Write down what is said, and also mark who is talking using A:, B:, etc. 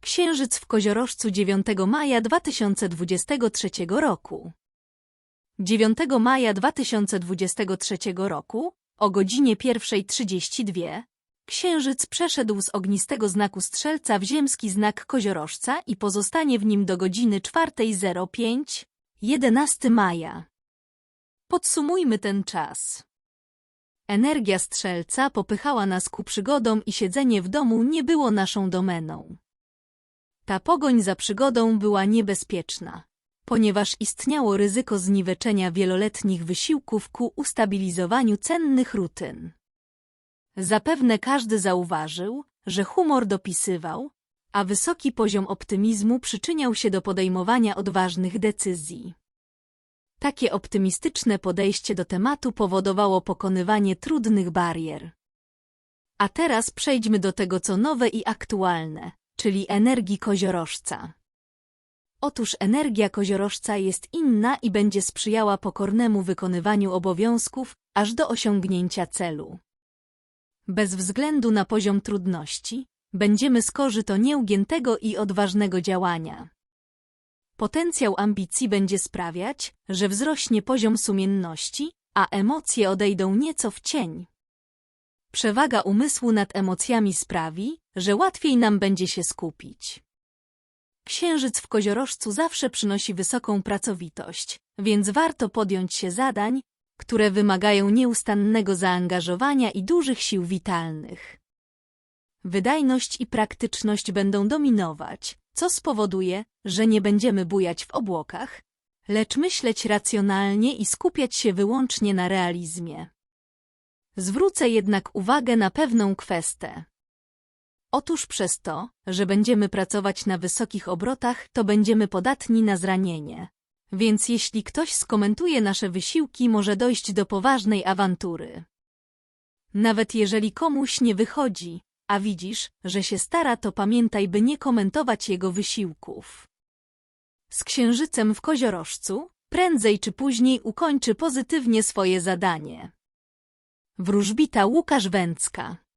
A: Księżyc w Koziorożcu 9 maja 2023 roku. 9 maja 2023 roku o godzinie 1.32 Księżyc przeszedł z ognistego znaku Strzelca w ziemski znak Koziorożca i pozostanie w nim do godziny 4.05 11 maja. Podsumujmy ten czas. Energia Strzelca popychała nas ku przygodom i siedzenie w domu nie było naszą domeną. Ta pogoń za przygodą była niebezpieczna, ponieważ istniało ryzyko zniweczenia wieloletnich wysiłków ku ustabilizowaniu cennych rutyn. Zapewne każdy zauważył, że humor dopisywał, a wysoki poziom optymizmu przyczyniał się do podejmowania odważnych decyzji. Takie optymistyczne podejście do tematu powodowało pokonywanie trudnych barier. A teraz przejdźmy do tego, co nowe i aktualne, czyli energii koziorożca. Otóż energia koziorożca jest inna i będzie sprzyjała pokornemu wykonywaniu obowiązków aż do osiągnięcia celu. Bez względu na poziom trudności, będziemy skorzy to nieugiętego i odważnego działania. Potencjał ambicji będzie sprawiać, że wzrośnie poziom sumienności, a emocje odejdą nieco w cień. Przewaga umysłu nad emocjami sprawi, że łatwiej nam będzie się skupić. Księżyc w koziorożcu zawsze przynosi wysoką pracowitość, więc warto podjąć się zadań, które wymagają nieustannego zaangażowania i dużych sił witalnych. Wydajność i praktyczność będą dominować, co spowoduje, że nie będziemy bujać w obłokach, lecz myśleć racjonalnie i skupiać się wyłącznie na realizmie. Zwrócę jednak uwagę na pewną kwestię. Otóż przez to, że będziemy pracować na wysokich obrotach, to będziemy podatni na zranienie. Więc jeśli ktoś skomentuje nasze wysiłki, może dojść do poważnej awantury. Nawet jeżeli komuś nie wychodzi, a widzisz, że się stara, to pamiętaj, by nie komentować jego wysiłków. Z księżycem w koziorożcu, prędzej czy później ukończy pozytywnie swoje zadanie. Wróżbita Łukasz Węcka